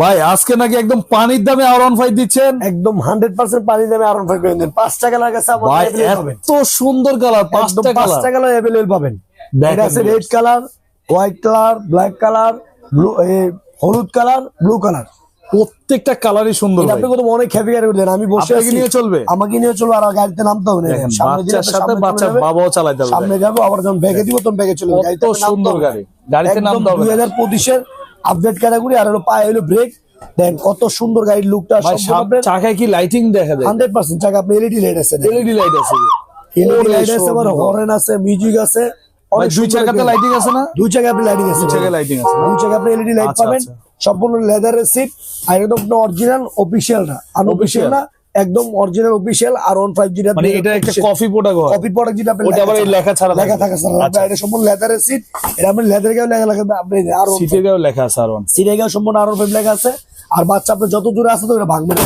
ভাই আজকে নাকি একদম পানির দামে আর ওয়ান ফাইভ দিচ্ছেন? একদম হান্ড্রেড পার্সেন্ট পানি দামে আরন ফাইভ করে দেন। পাঁচ টাকা ভাই এত সুন্দর কালার পাঁচটা পাঁচ কালার টাকা অ্যাভেলেবল পাবেন। এটা আছে red colour white colour black colour blue হলুদ কালার ব্লু কালার প্রত্যেকটা কালারই সুন্দর। আপনি কত অনেক হ্যাপি গাড়ি দেন। আমি বসে আছি। নিয়ে চলবে? আমাকে নিয়ে চলবে আর গাড়িতে নামতে হবে না। বাচ্চার সাথে বাচ্চার বাবাও চালাইতে হবে সামনে যাব আবার যখন ব্যাগে দিব তখন ব্যাগে চলে যাবে। গাড়িতে নামতে হবে। গাড়ি। গাড়িতে নামতে হবে। দুই হাজার পঁচিশের আপডেট ক্যাটাগরি আর হলো পায়ে হলো ব্রেক দেন কত সুন্দর গাড়ির লুকটা চাকায় কি লাইটিং দেখা যায় হান্ড্রেড পার্সেন্ট চাকা আপনি এলইডি লাইট আছে এলইডি লাইট আছে। এলইডি লাইট আছে আবার হরেন আছে মিউজিক আছে। অনেক দুই চাকাতে লাইটিং আছে না? দুই চাকা আপনি লাইটিং আছে দুই চাকায় lighting আছে। দুই চাকা আপনি এলইডি লাইট পাবেন। আচ্ছা। সম্পূর্ণ লেদারের সিট আর একদম অরিজিনাল অফিসিয়াল না। আনঅফিসিয়াল না। একদম original official R one five জিটা মানে এটা একটা কফি ঘর কপি প্রোডাক্ট যেটা আপনি ওটা আবার লেখা ছাড়া লেখা। থাকে। আচ্ছা। এটা সম্পূর্ণ লেদারের সিট এটা আপনি লেদার গাও লেখা লেখা আপনি আর সিটের গায়ে লেখা আছে আর ওয়ান সিটে গাও সম্পূর্ণ আর ফাইভ লেখা আছে। আর বাচ্চা আপনি যত দূরে আসে তো এটা ভাঙবে না।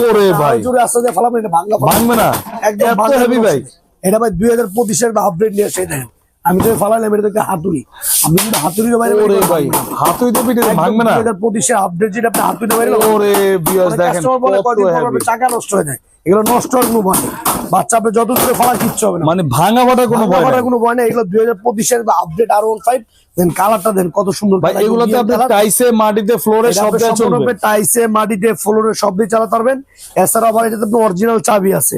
ওরে ভাই। আর জোরে আসতে যে এটা ভাঙা ভাঙবে না? একদম হেভি ভাই। এটা ভাই দুই হাজার পঁচিশের আপডেট নিয়ে এসে দেখেন আমি তো ফালাইলাম এটা দেখতে হাতুড়ি। আপনি যদি হাতুড়ি বাইরে ওরে ভাই হাতুই তো পিঠে ভাঙবে না। দুই হাজার আপডেট যেটা আপনি হাতুড়ি বাইরে ওরে বিয়াস দেখেন কত চাকা নষ্ট হয়ে যায়। এগুলো নষ্ট হওয়ার কোনো ভয় নেই। বাচ্চা আপনি যত দূরে ফালা কিচ্ছু হবে না। মানে ভাঙা ফাটা কোনো ভয় ফাটার কোনো ভয় নেই। এগুলো দুই হাজার পঁচিশের আপডেট আর ওয়ান ফাইভ দেন কালারটা দেন কত সুন্দর ভাই colour, এগুলোতে আপনি টাইসে মাটিতে ফ্লোরে সব জায়গায় চলবে। টাইসে মাটিতে ফ্লোরে সব দিয়ে চালাতে পারবেন। এছাড়া আবার এটাতে অরিজিনাল চাবি আছে।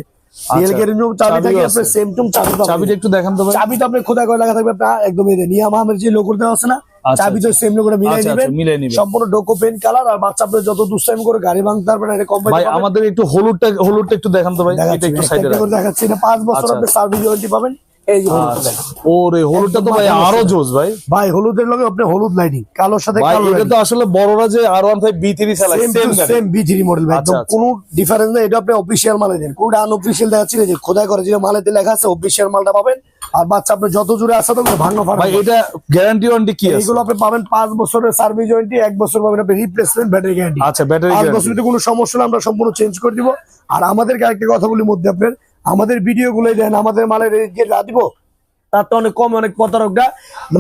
রিয়েল গেরিং চাবি থাকে আছে। সেম টুম চাবি চাবিটা একটু দেখান তো ভাই। চাবি তো আপনি খোদা করে লাগা থাকবে আপনার একদম এই যে নিয়াম যে লোগো দেওয়া আছে না আচ্ছা, চাবি তো সেম লোগোটা মিলাই আচ্ছা, নেবেন। আচ্ছা, মিলাই নিবেন। সম্পূর্ণ ডোকো পেন কালার আর বাচ্চা আপনি যত দুষ্টাইম করে গাড়ি ভাঙতে পারবেন এটা ভাই আমাদের একটু হলুদটা হলুদটা একটু দেখান তো ভাই এটা একটু সাইডে দেখাচ্ছি। এটা বছর আচ্ছা। আপনি সার্ভিস ওয়ারেন্টি পাবেন। এই যে হলুদটা আচ্ছা। দেখেন। ওরে হলুদটা তো ভাই আরও জোস ভাই। ভাই হলুদের লগে আপনি হলুদ লাইটিং কালোর সাথে কালো এটা তো আসলে বড়রা যে R one five B three same same B three model ভাই আচ্ছা, একদম আচ্ছা। কোনো ডিফারেন্স নেই এটা আপনি অফিসিয়াল মালে দেন। কোনটা আনঅফিসিয়াল দেখাচ্ছি যে খোদাই করে যে মালেতে লেখা আছে অফিসিয়াল মালটা পাবেন। আর বাচ্চা আপনি যত জোরে আসা তো ভাঙা ভাই এটা গ্যারান্টি ওয়ারেন্টি কি আছে? এইগুলো আপনি পাবেন পাঁচ বছরের সার্ভিস ওয়ারেন্টি এক বছর পাবেন আপনি রিপ্লেসমেন্ট ব্যাটারি গ্যারান্টি আচ্ছা ব্যাটারি কোনো সমস্যা হলে আমরা সম্পূর্ণ চেঞ্জ করে দিব। আর আমাদের আরেকটা কথা বলি মধ্যে আপনার আমাদের ভিডিও গুলোই দেন আমাদের মালের যে দিব তার তো অনেক কম অনেক প্রতারকরা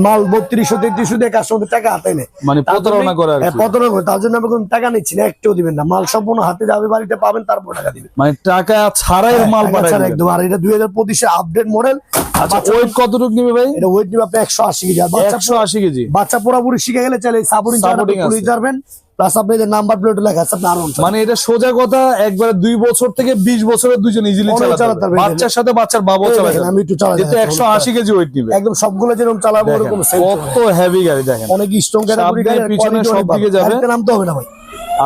মাল বত্রিশশো তেত্রিশশো দিয়ে কাস্টমারদের টাকা হাতে নেয়। মানে প্রতারণা করে। হ্যাঁ, প্রতারণা করে তার জন্য কোনো টাকা নিচ্ছি না একটাও দিবেন না। মাল সম্পূর্ণ হাতে যাবে বাড়িতে পাবেন তারপর টাকা দিবেন। মানে টাকা ছাড়াই মাল পাঠায় ছাড়া দিবেন। একদম। আর এটা দুই হাজার পঁচিশে আপডেট মডেল আচ্ছা ওয়েট কতটুকু নিবে ভাই? এটা ওয়েট নিবে আপনি একশো আশি কেজি। একশো আশি কেজি। বাচ্চা পুরোপুরি শিখে গেলে চলে সাপোর্টিং। যাবেন। প্লাস নাম্বার প্লেট লেখা আছে আপনি আরাম মানে এটা সোজা কথা একবার দুই বছর থেকে বিশ বছরের দুজন ইজিলি চালাতে। বাচ্চার সাথে বাচ্চার বাবাও চালাতে আমি একটু চালাই একশো আশি কেজি ওয়েট নিবে। একদম সবগুলো যেরকম চালাবো চলবে। কত হেভি গাড়ি দেখেন। অনেক স্ট্রং গাড়ি পিছনে সব দিকে যাবে। নামতে হবে না ভাই।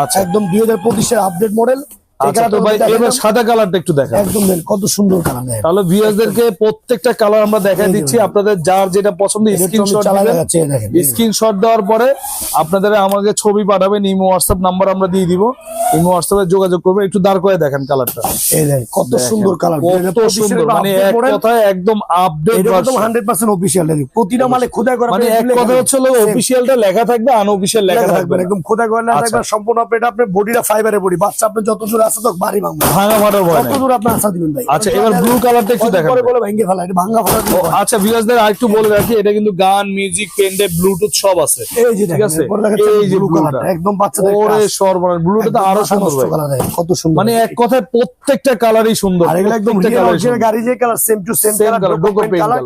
আচ্ছা। একদম দুই হাজার পঁচিশের আপডেট মডেল আচ্ছা তো ভাই এবার সাদা কালারটা একটু দেখেন। একদম কত সুন্দর কালার তাহলে ভিউয়ারদেরকে প্রত্যেকটা কালার আমরা দেখাই দিচ্ছি। আপনাদের যার যেটা পছন্দ স্ক্রিনশট স্ক্রিনশট দেওয়ার পরে আমাকে ছবি পাঠাবেন ইমো হোয়াটসঅ্যাপ নাম্বার আমরা দিয়ে দিব। ইমো হোয়াটসঅ্যাপে যোগাযোগ করবেন। একটু দাঁড় করে দেখেন কালারটা। এই দেখেন কত সুন্দর কালার। কত সুন্দর। মানে এক কথায় একদম আপডেট একদম প্রতিটা মালে খোদাই করা মানে এক কথা হচ্ছে লেখা থাকবে আনঅফিসিয়াল লেখা থাকবে একদম খোদাই করে না আচ্ছা। থাকবে। সম্পূর্ণ আপনি বডিটা ফাইবারে বডি। বাচ্চা আপনি যত দূর আসে তো বাড়ি ভাঙবে। ভাঙা ফাটার ভয় কত দূর আপনি আসা দিবেন ভাই? আচ্ছা, এবার blue colourটা একটু কত পরে বলে ভেঙে ফেলা এটা ভাঙা ফেলা আচ্ছা ভিউয়ারদের আরেকটু বলে রাখি এটা কিন্তু গান মিউজিক পেন ব্লুটুথ সব আছে। এই যে ঠিক আছে? এই যে ব্লু কালারটা একদম বাচ্চাদের ওরে সর্বনাশ ব্লুটা তো আরও সুন্দর ভাই। কত সুন্দর মানে এক কথায় প্রত্যেকটা কালারই সুন্দর আর এগুলো একদম। গাড়ি যে colour same to same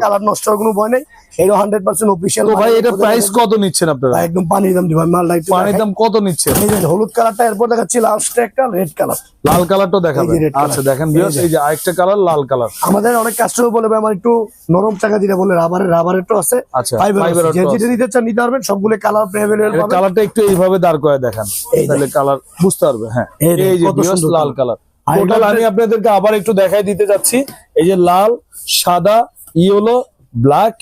colour নষ্ট হওয়ার কোনো ভয় নেই। এটা ভাই প্রাইস কত নিচ্ছেন আপনারা? একদম পানির দাম দিবেন মাল লাইট পানির দাম কত নিচ্ছেন? হলুদ কালারটা এরপর দেখাচ্ছি লাস্ট একটা রেড কালার লাল কালারটা দেখাবেন আচ্ছা দেখেন ভিউয়ার্স এই যে আরেকটা কালার লাল কালার আমাদের অনেক কাস্টমার বলে ভাই আমার একটু নরম চাকা দিলে বলে রাবারের রাবারের তো আছে। আচ্ছা, ফাইবার যেটা নিতে চান নিতে পারবেন সবগুলো কালার এটা পাবেন। কালারটা একটু এইভাবে দাঁড় করে দেখান। তাহলে কালার বুঝতে পারবে হ্যাঁ। এই যে সুন্দর লাল কালার টোটাল আমি আপনাদেরকে আবার একটু দেখাই দিতে যাচ্ছি। এই যে লাল সাদা ইয়েলো ব্ল্যাক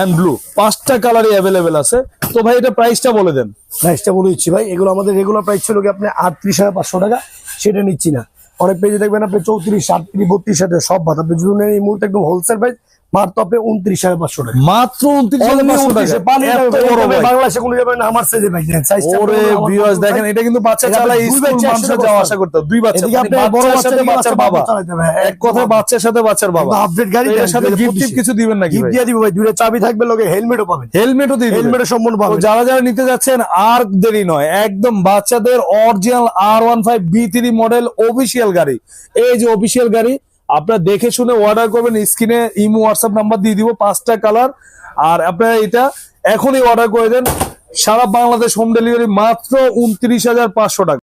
এন্ড ব্লু পাঁচটা কালারই অ্যাভেলেবেল আছে। তো ভাই এটা প্রাইসটা বলে দেন। প্রাইসটা বলে দিচ্ছি ভাই। এগুলো আমাদের রেগুলার প্রাইস ছিল কি আপনি আটত্রিশ হাজার পাঁচশো টাকা? সেটা নিচ্ছি না। অনেক পেজে দেখবেন আপনি চৌত্রিশ, আটত্রিশ, বত্রিশ হাজার সব ভাত আপনি যদি এই মুহূর্তে একদম হোলসেল প্রাইস মাত্র আপনি উনত্রিশ হাজার পাঁচশো টাকা। মাত্র উনত্রিশ হাজার Only পাঁচশো 29 টাকা। পানি এত দাম, বড় এই ভাই। বাংলাদেশে কোনো যাবেন না, আমার সাইজে ভাই ওরে ভিউয়ার্স দেখেন এটা কিন্তু বাচ্চা চালায় স্কুল মানুষের যাওয়া আসা করতে দুই বাচ্চা এদিকে আপনার বড় বাচ্চার বাবা চালাতে এক কথায় বাচ্চার সাথে বাচ্চার বাবা। কিন্তু গাড়ি সাথে গিফট কিছু দিবেন নাকি Gift দিয়ে দিব ভাই দুইটা চাবি থাকবে লগে হেলমেটও পাবেন। হেলমেটও দিবেন। হেলমেটের সম্পূর্ণ পাবেন। যারা যারা নিতে যাচ্ছেন আর দেরি নয় একদম বাচ্চাদের original R one five B three model official গাড়ি। এই যে অফিসিয়াল গাড়ি আপনারা দেখে শুনে অর্ডার করবেন স্ক্রিনে ইমো হোয়াটসঅ্যাপ নাম্বার দিয়ে দিব, পাঁচটা কালার আর আপনারা এটা এখনই অর্ডার করে দেন। সারা বাংলাদেশ হোম ডেলিভারি মাত্র উনত্রিশ হাজার পাঁচশো টাকা।